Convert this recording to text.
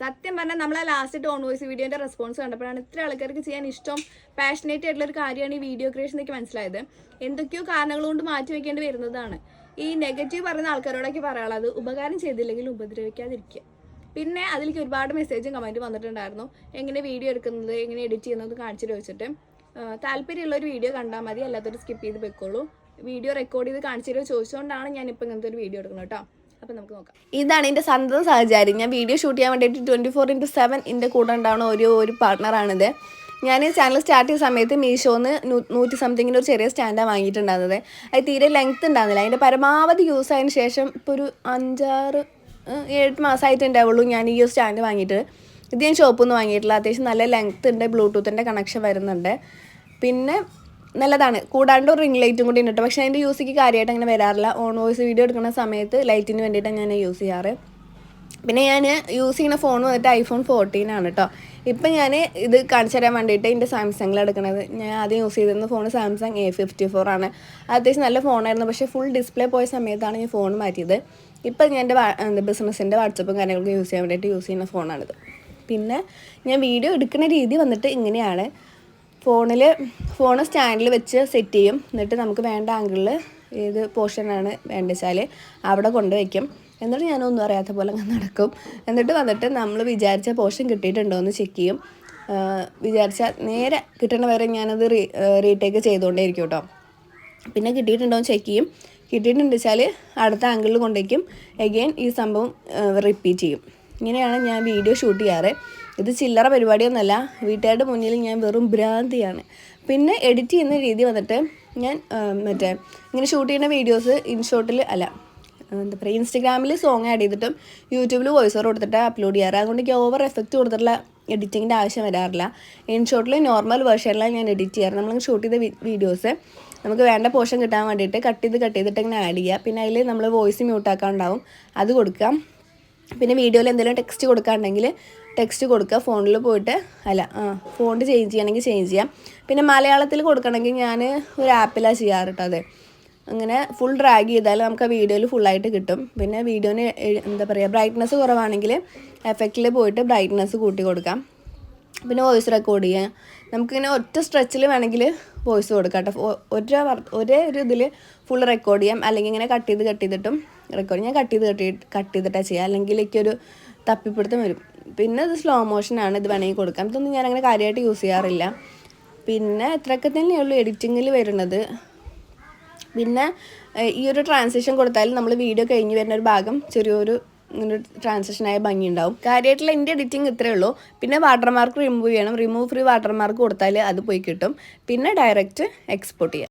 സത്യം പറഞ്ഞാൽ നമ്മളെ ലാസ്റ്റ് ടോൺ വോയിസ് വീഡിയോന്റെ റെസ്പോൺസ് കണ്ടപ്പോഴാണ് ഇത്ര ആൾക്കാർക്ക് ചെയ്യാൻ ഇഷ്ടം പാഷനേറ്റ് ആയിട്ടുള്ള ഒരു കാര്യമാണ് ഈ വീഡിയോ ക്രിയേഷൻ എന്നൊക്കെ മനസ്സിലായത്. എന്തൊക്കെയോ കാരണങ്ങൾ കൊണ്ട് മാറ്റി വെക്കേണ്ടി വരുന്നതാണ്. ഈ നെഗറ്റീവ് പറയുന്ന ആൾക്കാരോടൊക്കെ പറയാനുള്ളത് ഉപകാരം ചെയ്തില്ലെങ്കിൽ ഉപദ്രവിക്കാതിരിക്കുക. പിന്നെ അതിലേക്ക് ഒരുപാട് മെസ്സേജും കമന്റും വന്നിട്ടുണ്ടായിരുന്നു. എങ്ങനെ വീഡിയോ എടുക്കുന്നത് എങ്ങനെ എഡിറ്റ് ചെയ്യുന്നത് കാണിച്ചിട്ട് വെച്ചിട്ട് താല്പര്യമുള്ള ഒരു വീഡിയോ കണ്ടാൽ മതി അല്ലാത്തൊരു സ്കിപ്പ് ചെയ്ത് വെക്കോളൂ വീഡിയോ റെക്കോർഡ് ചെയ്ത് കാണിച്ചിട്ട് ചോദിച്ചുകൊണ്ടാണ് ഞാനിപ്പോൾ ഇങ്ങനത്തെ ഒരു വീഡിയോ എടുക്കുന്നത് കേട്ടോ. അപ്പം നമുക്ക് നോക്കാം. ഇതാണ് എന്റെ സന്തത സാഹചര്യം ഞാൻ വീഡിയോ ഷൂട്ട് ചെയ്യാൻ വേണ്ടിയിട്ട് ട്വന്റി ഫോർ ഇന്റു സെവൻ എന്റെ കൂടെ ഉണ്ടാവുന്ന ഒരു ഒരു പാർട്ട്ണറാണിത് ഞാൻ ചാനൽ സ്റ്റാർട്ട് ചെയ്ത സമയത്ത് മീഷോന്ന് നൂറ്റി സംതിങ്ങിന്റെ ഒരു ചെറിയ സ്റ്റാൻഡാണ് വാങ്ങിയിട്ടുണ്ടായിരുന്നത്. അത് തീരെ ലെങ്ത് ഉണ്ടായിരുന്നില്ല. അതിന്റെ പരമാവധി യൂസ് ആയതിനു ശേഷം ഇപ്പോൾ ഒരു അഞ്ചാറ് ഏഴ് മാസമായിട്ടുണ്ടാവുള്ളൂ ഞാൻ ഈ ഒരു സ്റ്റാൻഡ് വാങ്ങിയിട്ട്. ഇത് ഞാൻ ഷോപ്പിൽ നിന്ന് വാങ്ങിയിട്ടില്ല അത്യാവശ്യം നല്ല ലെങ്ത് ഉണ്ട് ബ്ലൂടൂത്തിന്റെ കണക്ഷൻ വരുന്നുണ്ട്. പിന്നെ നല്ലതാണ്. കൂടാണ്ട് ഒരു റിംഗ് ലൈറ്റും കൂടി ഉണ്ട് പക്ഷേ അതിന്റെ യൂസിക്ക് കാര്യമായിട്ട് അങ്ങനെ വരാറില്ല. ഓൺ വോയിസ് വീഡിയോ എടുക്കുന്ന സമയത്ത് ലൈറ്റിന് വേണ്ടിയിട്ടാണ് ഞാൻ യൂസ് ചെയ്യാറ്. പിന്നെ ഞാൻ യൂസ് ചെയ്യുന്ന ഫോൺ വന്നിട്ട് ഐഫോൺ ഫോർട്ടീൻ ആണ് കേട്ടോ ഇപ്പം ഞാൻ ഇത് കാണിച്ചു തരാൻ വേണ്ടിയിട്ട് എന്റെ സാംസങ്ങിൽ എടുക്കുന്നത്. ഞാൻ ആദ്യം യൂസ് ചെയ്തിരുന്ന phone Samsung A fifty four ആണ്. അത്യാവശ്യം നല്ല ഫോണായിരുന്നു പക്ഷേ ഫുൾ ഡിസ്പ്ലേ പോയ സമയത്താണ് ഞാൻ ഫോൺ മാറ്റിയത്. ഇപ്പം ഞാൻ എന്റെ ബിസിനസ്സിന്റെ വാട്സപ്പും കാര്യങ്ങളൊക്കെ യൂസ് ചെയ്യാൻ വേണ്ടിയിട്ട് യൂസ് ചെയ്യുന്ന ഫോണാണിത് പിന്നെ ഞാൻ വീഡിയോ എടുക്കുന്ന രീതി വന്നിട്ട് ഇങ്ങനെയാണ്. ഫോണിൽ ഫോൺ സ്റ്റാൻഡിൽ വെച്ച് സെറ്റ് ചെയ്യും. എന്നിട്ട് നമുക്ക് വേണ്ട ആംഗിളിൽ ഏത് പോർഷനാണ് വേണ്ടത് വെച്ചാൽ അവിടെ കൊണ്ടുവയ്ക്കും എന്നിട്ട് ഞാനൊന്നും അറിയാത്ത പോലെ അങ്ങ് നടക്കും. എന്നിട്ട് വന്നിട്ട് നമ്മൾ വിചാരിച്ച പോർഷൻ കിട്ടിയിട്ടുണ്ടോ എന്ന് ചെക്ക് ചെയ്യും. വിചാരിച്ചാൽ വിചാരിച്ച നേരെ കിട്ടണ വരെ ഞാനത് റീ റീടേക്ക് ചെയ്തുകൊണ്ടേയിരിക്കും കേട്ടോ പിന്നെ കിട്ടിയിട്ടുണ്ടോ എന്ന് ചെക്ക് ചെയ്യും. കിട്ടിയിട്ടുണ്ട് വെച്ചാൽ അടുത്ത ആംഗിളിൽ കൊണ്ടുവയ്ക്കും എഗെയിൻ ഈ സംഭവം റിപ്പീറ്റ് ചെയ്യും. ഇങ്ങനെയാണ് ഞാൻ വീഡിയോ ഷൂട്ട് ചെയ്യാറ്. ഇത് ചില്ലറ പരിപാടിയൊന്നുമല്ല വീട്ടുകാരുടെ മുന്നിൽ ഞാൻ വെറും ഭ്രാന്തിയാണ്. പിന്നെ എഡിറ്റ് ചെയ്യുന്ന രീതി വന്നിട്ട് ഞാൻ മറ്റേ ഇങ്ങനെ ഷൂട്ട് ചെയ്യുന്ന വീഡിയോസ് ഇൻഷോട്ടിൽ അല്ല എന്താ പറയുക ഇൻസ്റ്റഗ്രാമിൽ സോങ് ആഡ് ചെയ്തിട്ടും യൂട്യൂബിൽ വോയിസ് ഓവർ കൊടുത്തിട്ട് അപ്ലോഡ് ചെയ്യാറ്. അതുകൊണ്ട് എനിക്ക് ഓവർ എഫക്റ്റ് കൊടുത്തിട്ടുള്ള എഡിറ്റിങ്ങിന്റെ ആവശ്യം വരാറില്ല. ഇൻഷോട്ടിൽ നോർമൽ വേർഷനിലാണ് ഞാൻ എഡിറ്റ് ചെയ്യാറ്. നമ്മൾ ഷൂട്ട് ചെയ്ത വീഡിയോസ് നമുക്ക് വേണ്ട പോർഷൻ കിട്ടാൻ വേണ്ടിയിട്ട് കട്ട് ചെയ്ത് കട്ട് ചെയ്തിട്ട് ഇങ്ങനെ ആഡ് ചെയ്യുക പിന്നെ അതിൽ നമ്മൾ വോയിസ് മ്യൂട്ടാക്കാൻ ഉണ്ടാവും അത് കൊടുക്കാം. പിന്നെ വീഡിയോയിൽ എന്തെങ്കിലും ടെക്സ്റ്റ് കൊടുക്കാണ്ടെങ്കിൽ ടെക്സ്റ്റ് കൊടുക്കുക ഫോണിൽ പോയിട്ട് അല്ല ആ ഫോണ്ട് ചേഞ്ച് ചെയ്യണമെങ്കിൽ ചേഞ്ച് ചെയ്യാം. പിന്നെ മലയാളത്തിൽ കൊടുക്കണമെങ്കിൽ ഞാൻ ഒരു ആപ്പിലാണ് ചെയ്യാറ് കേട്ടോ അതെ. അങ്ങനെ ഫുൾ ഡ്രാഗ് ചെയ്താൽ നമുക്ക് ആ വീഡിയോയിൽ ഫുള്ളായിട്ട് കിട്ടും. പിന്നെ വീഡിയോന് എന്താ പറയുക ബ്രൈറ്റ്നസ് കുറവാണെങ്കിൽ എഫക്റ്റിൽ പോയിട്ട് ബ്രൈറ്റ്നസ് കൂട്ടി കൊടുക്കാം. പിന്നെ വോയിസ് റെക്കോർഡ് ചെയ്യാം നമുക്കിങ്ങനെ ഒറ്റ സ്ട്രെച്ചിൽ വേണമെങ്കിൽ വോയിസ് കൊടുക്കാം കേട്ടോ. ഒരേ ഒരേ ഒരു ഇതിൽ ഫുൾ റെക്കോർഡ് ചെയ്യാം. അല്ലെങ്കിൽ ഇങ്ങനെ കട്ട് ചെയ്ത് കട്ട് ചെയ്തിട്ടും റെക്കോർഡ് ഞാൻ കട്ട് ചെയ്ത് കട്ട് ചെയ്ത് കട്ട് ചെയ്തിട്ടാണ് ചെയ്യുക അല്ലെങ്കിൽ എനിക്കൊരു തപ്പിപ്പിടുത്തം വരും. പിന്നെ ഇത് സ്ലോ മോഷനാണ് ഇത് വേണമെങ്കിൽ കൊടുക്കാം. ഇതൊന്നും ഞാൻ അങ്ങനെ കാര്യമായിട്ട് യൂസ് ചെയ്യാറില്ല. പിന്നെ ഇത്രയൊക്കെ തന്നെയുള്ളൂ എഡിറ്റിങ്ങിൽ വരുന്നത്. പിന്നെ ഈ ഒരു ട്രാൻസിഷൻ കൊടുത്താൽ നമ്മൾ വീഡിയോ കഴിഞ്ഞ് വരുന്ന ഒരു ഭാഗം ചെറിയൊരു ഇങ്ങനെ ആയ ഭംഗി ഉണ്ടാവും കാര്യമായിട്ടുള്ള എന്റെ എഡിറ്റിംഗ് ഇത്രയേ ഉള്ളൂ. പിന്നെ വാട്ടർമാർക്ക് റിമൂവ് ചെയ്യണം. റിമൂവ് ഫ്രീ വാട്ടർമാർക്ക് കൊടുത്താൽ അത് പോയി കിട്ടും. പിന്നെ ഡയറക്റ്റ് എക്സ്പോർട്ട് ചെയ്യാം.